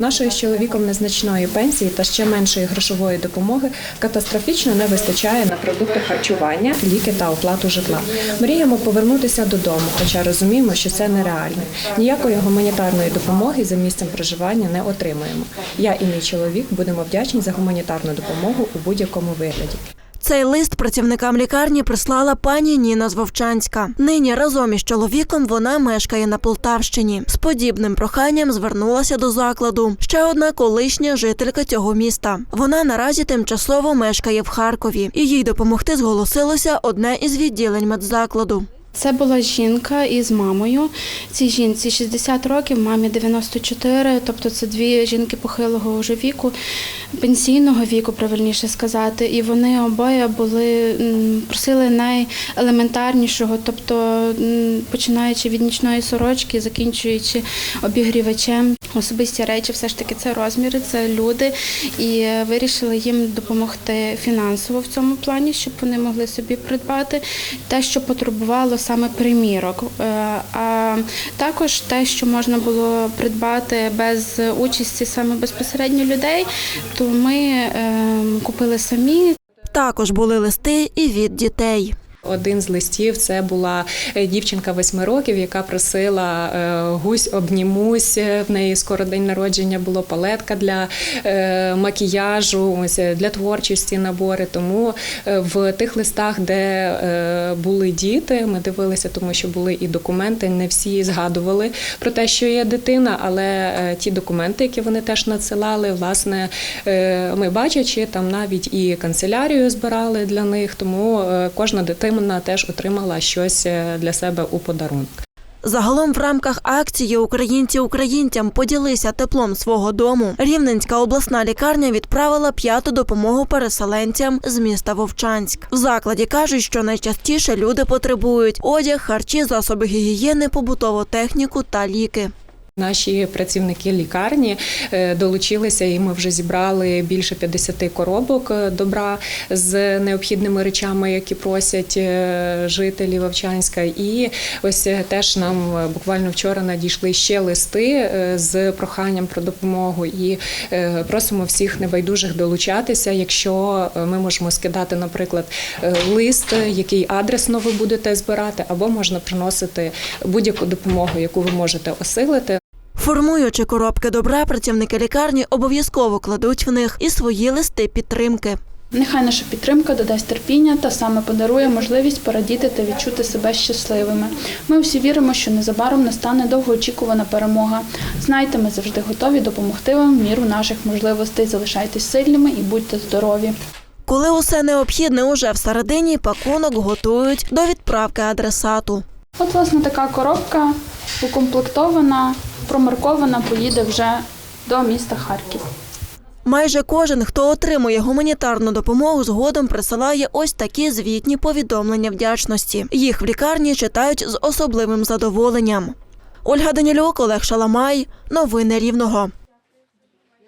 Нашої з чоловіком незначної пенсії та ще меншої грошової допомоги катастрофічно не вистачає на продукти харчування, ліки та оплату житла. Мріємо повернутися додому, хоча розуміємо, що це нереально. Ніякої гуманітарної допомоги за місцем проживання не отримуємо. Я і мій чоловік будемо вдячні за гуманітарну допомогу у будь-якому вигляді. Цей лист працівникам лікарні прислала пані Ніна з Вовчанська. Нині разом із чоловіком вона мешкає на Полтавщині. З подібним проханням звернулася до закладу. Ще одна колишня жителька цього міста. Вона наразі тимчасово мешкає в Харкові, і їй допомогти зголосилося одне із відділень медзакладу. Це була жінка із мамою. Цій жінці 60 років, мамі 94, тобто це дві жінки похилого вже віку, пенсійного віку, правильніше сказати. І вони обоє були просили найелементарнішого, тобто починаючи від нічної сорочки, закінчуючи обігрівачем. Особисті речі, все ж таки, це розміри, це люди, і вирішили їм допомогти фінансово в цьому плані, щоб вони могли собі придбати те, що потребувало саме примірок. Е, А також те, що можна було придбати без участі саме безпосередньо людей, то ми е, купили самі. Також були листи і від дітей. Один з листів це була е, дівчинка восьми років, яка просила е, гусь обнімусь. В неї скоро день народження було палетка для е, макіяжу, ось для творчості набори. Тому в тих листах, де були діти, ми дивилися, тому що були і документи. Не всі згадували про те, що є дитина, але ті документи, які вони теж надсилали, власне, ми бачачи, там навіть і канцелярію збирали для них, тому кожна дитина теж отримала щось е, для себе у подарунок. Загалом в рамках акції Українці українцям поділися теплом свого дому. Рівненська обласна лікарня відправила п'яту допомогу переселенцям з міста Вовчанськ. В закладі кажуть, що найчастіше люди потребують одяг, харчі, засоби гігієни, побутову техніку та ліки. Наші працівники лікарні е, долучилися, і ми вже зібрали більше 50 коробок е, добра з необхідними речами, які просять е, жителі Вовчанська. І ось теж нам буквально вчора надійшли ще листи з проханням про допомогу. І просимо всіх небайдужих долучатися. Якщо ми можемо скидати, наприклад, лист, який адресно ви будете збирати, або можна приносити будь-яку допомогу, яку ви можете осилити. Формуючи коробки добра, працівники лікарні обов'язково кладуть в них і свої листи підтримки. Нехай наша підтримка додасть терпіння та саме подарує можливість порадіти та відчути себе щасливими. Ми всі віримо, що незабаром настане довгоочікувана перемога. Знайте, ми завжди готові допомогти вам в міру наших можливостей. Залишайтесь сильними і будьте здорові. Коли усе необхідне уже всередині, пакунок готують до відправки адресату. От, власне, така коробка укомплектована, промаркована, поїде вже до міста Харків. Майже кожен, хто отримує гуманітарну допомогу, згодом присилає ось такі звітні повідомлення вдячності. Їх в лікарні читають з особливим задоволенням. Ольга Данілюк, Олег Шаламай. Новини Рівного.